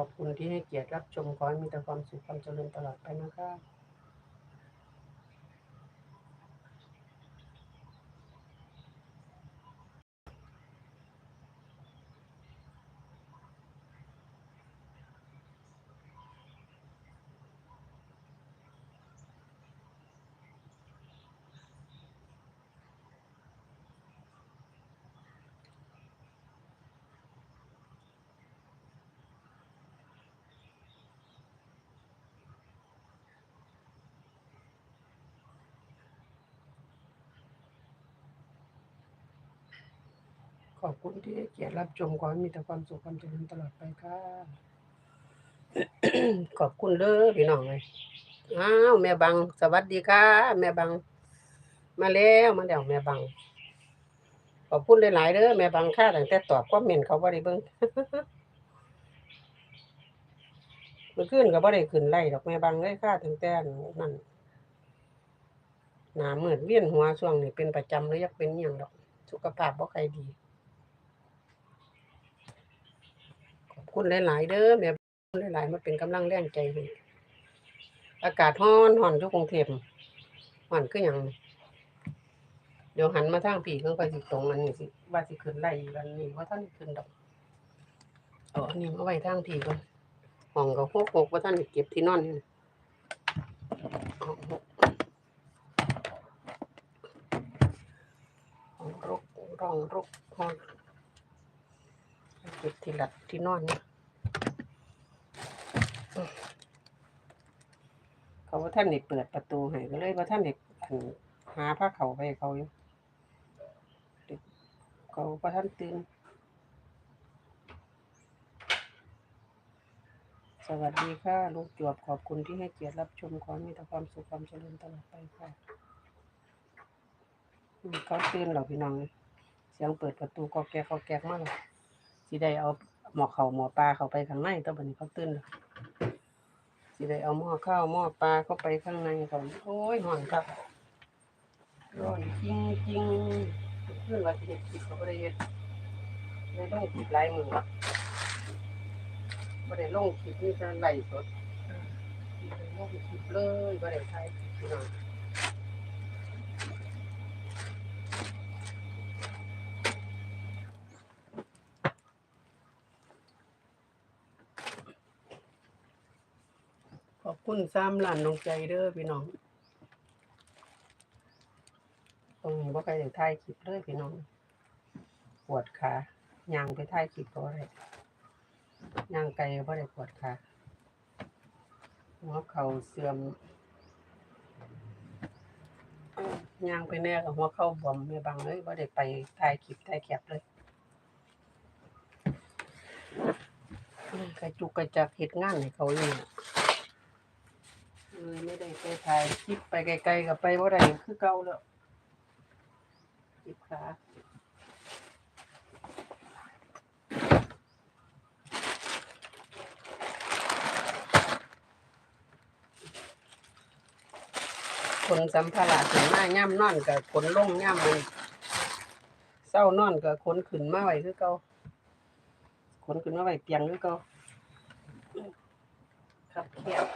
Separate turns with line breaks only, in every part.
อบคุณที่ให้เกียรติรับชมขอให้มีแต่ความสุขความเจริญตลอดไปนะคะ ขอบคุณที่ให้เกียรติรับชมขอให้มีแต่ความสุขความเจริญตลอดไปค่ะ ขอบคุณเด้อพี่น้องเลยอ้าวแม่บัง สวัสดีค่ะ แม่บัง มาแล้วมาแล้วแม่บัง ขอบคุณหลายๆเด้อแม่บังค่ะตั้งแต่ตอบคอมเมนต์เขาบ่ได้เบิ่งเมื่อคืนก็บ่ได้ขึ้นไล่ดอกแม่บังเลยค่ะตั้งแต่นั้นหน้ามืดเวียนหัวช่วงนี้เป็นประจำเลยอยากเป็นอย่างดอก สุขภาพบ่ค่อยดี ขอบ คุณหลาย ๆ เด้อแม่ขอบคุณหลาย ๆ มาเป็นกำลังแรงใจให้อากาศร้อนร้อนอยู่กรุงเทพร้อนคือหยังเดี๋ยวหันมาทางพี่เพิ่นก็สิตรงอันนี้สิว่าสิขึ้นไล่กันนี้ว่าท่านขึ้นดอกเอาอันนี้มาไว้ทางพี่ก่อนห้องก็หกหกว่าท่านเก็บที่นอนนี่ห้องรกรองรกห้อง เก็บที่หลัดที่นอนนี่เขาว่าท่านเด็กเปิดประตูให้ก็เลยว่าท่านเด็กหาผ้าเขาวไปเขาอยู่เขาว่าท่านตื่นสวัสดีค่ะลูกจวบขอบคุณที่ให้เกียรติรับชมขอมีแต่ความสุขความเจริญตลอดไปค่ะเขาตื่นเหรอพี่น้อง เสียงเปิดประตูก็แกกก็แกกมากเลย สิได้เอาหมอเขาหมอปลาเขาไปข้างในแตอนนี้เขาตื่นแล้วสิได้เอาหม้อข้าวหม้อปลาเข้าไปข้างในก่อนโอ้ยห่อนครับร้อนจริงจริงๆเพื่อนว่าสิเฮ็ดคลิปก็บ่ได้เฮ็ดไม่ลงคลิปหลายมื้อละบ่ได้ลงคลิปนี่แต่ไลฟ์สดบ่ได้ลงคลิปเลยบ่ได้ถ่ายคลิปพี่น้อง อบคุณสามล้านน้องใจเด้อพี่น้อง ตรงนี้บ่เคยได้ถ่ายคลิปเลยพี่น้อง ปวดขายางไปถ่ายคลิปก็ได้ยางไกลก็บ่ได้ปวดขาหัวเข่าเสื่อมยางไปแน่กับหัวเข่าบวมแม่บังเลยบ่ได้ไปถ่ายคลิปถ่ายแคปเลยกระจุกกระจักเฮ็ดงานให้เขาอยู่ เลยไม่ได้ไปถ่ายคลิปไปไกลๆก็ไปบ่าได้คือเก่าแล้วจ็บขาขนสัมภาระขึ้นมาย่ำนอนกับขนลงย่ำมันเศร้านอนกับขนขึ้นมาไหวคือเก่าขนขึ้นมาไหวเปียงคือเก่าครับแคบ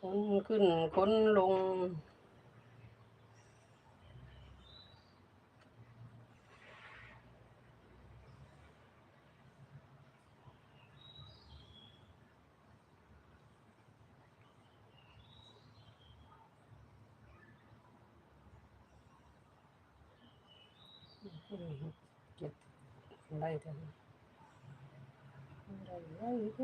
คนขึ้นคนลง อืมเก็บได้แต่ได้ไว้เ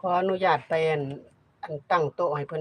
ขออนุญาตไปอันอันตั้งโต๊ะให้เพิ่น